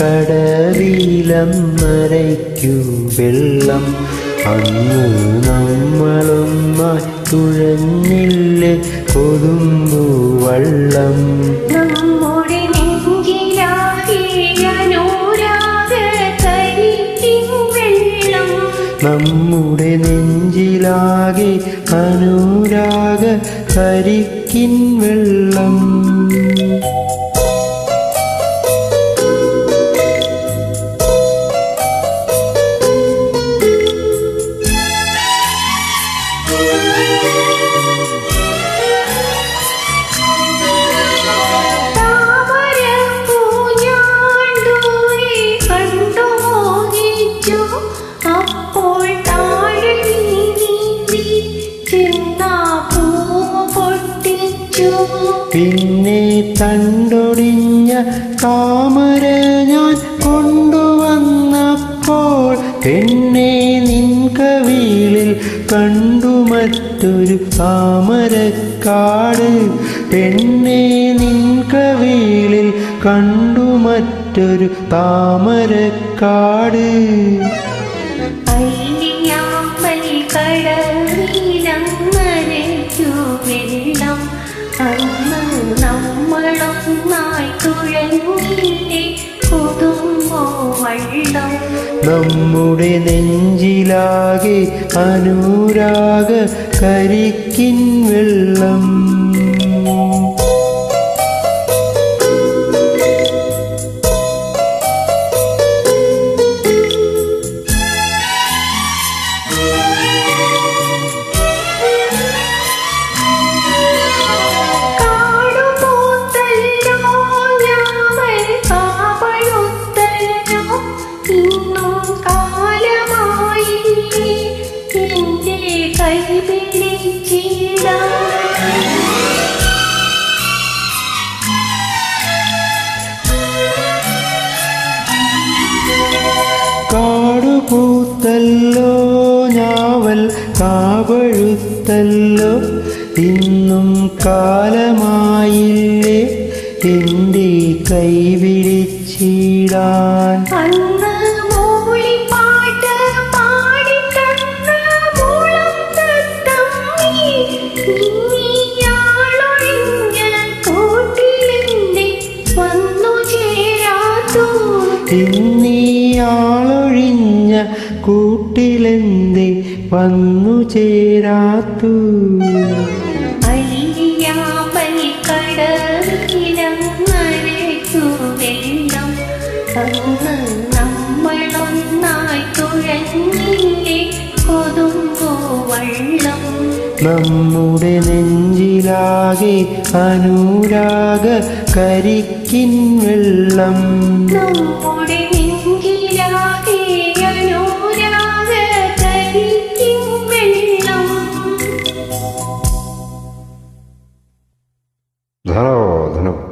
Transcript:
നെഞ്ചിലന്നരയ്ക്കു വെള്ളം. അന്ന് നമ്മളും മറ്റുഴഞ്ഞില്ലേ കൊതുമ്പു വള്ളം. നമ്മുടെ നെഞ്ചിലാകെ അനുരാഗ കരിക്കിൻ വെള്ളം. പിന്നെ തണ്ടൊടിഞ്ഞ താമര ഞാൻ കൊണ്ടുവന്നപ്പോൾ എന്നെ നിൻ കവിളിൽ കണ്ടു മറ്റൊരു താമരക്കാട്. പെണ്ണെ നിൻ കവിളിൽ കണ്ടു മറ്റൊരു താമരക്കാട്. അയ്യാമ്പൽ നമ്മുടെ നെഞ്ചിലാകെ അനുരാഗ കരിക്കിൻ വെള്ളം. കാടുപൂത്തല്ലോ ഞാവൽ കാവഴുത്തല്ലോ. ഇന്നും കാലമായില്ലേ എന്റെ കൈവിളിച്ചിടാൻ കൂട്ടിലെന്തേ വന്നു ചേരാത്തു? നമ്മുടെ നെഞ്ചിലാകെ അനുരാഗ കരിക്കിൻ വെള്ളം. നമ്മുടെ धनो धनो।